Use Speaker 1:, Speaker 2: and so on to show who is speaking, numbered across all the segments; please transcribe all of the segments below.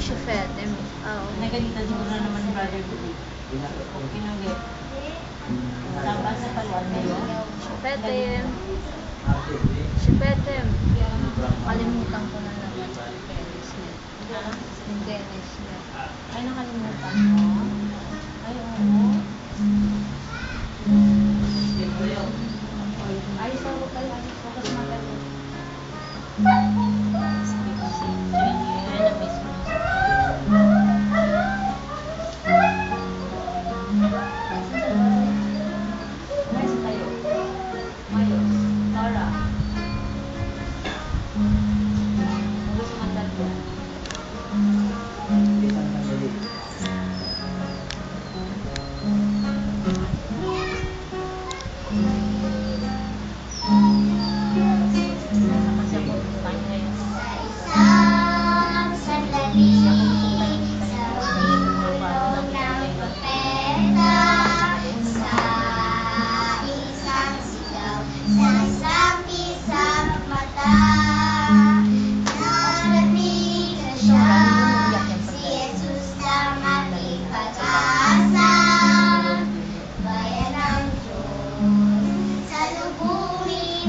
Speaker 1: siya fed. And,
Speaker 2: oh.
Speaker 1: Nagalitan din na naman brother ko. Pinugit.
Speaker 3: Tapos ano sa
Speaker 1: paluan na yun.
Speaker 4: Siya
Speaker 2: fed eh. him. She fed him. Yeah.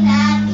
Speaker 4: that.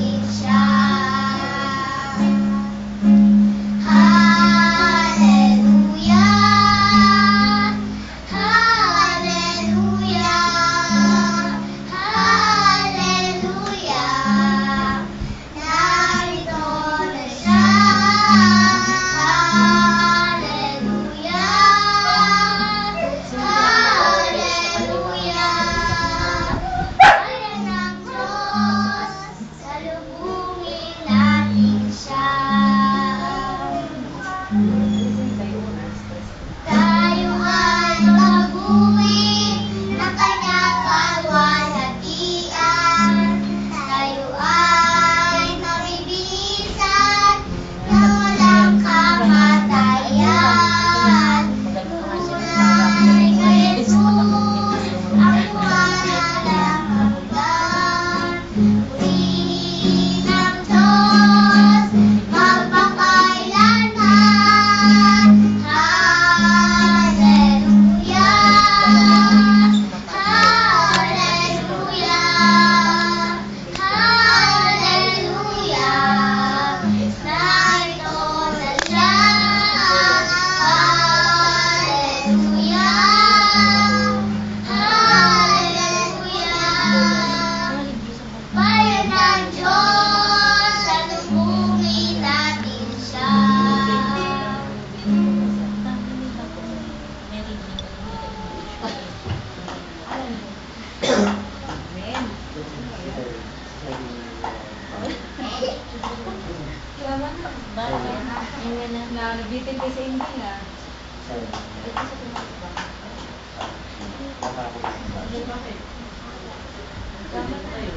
Speaker 2: Nabitin kasi hindi na.
Speaker 3: Ito
Speaker 2: sa tumas ba?
Speaker 1: Bakit? Tama tayo.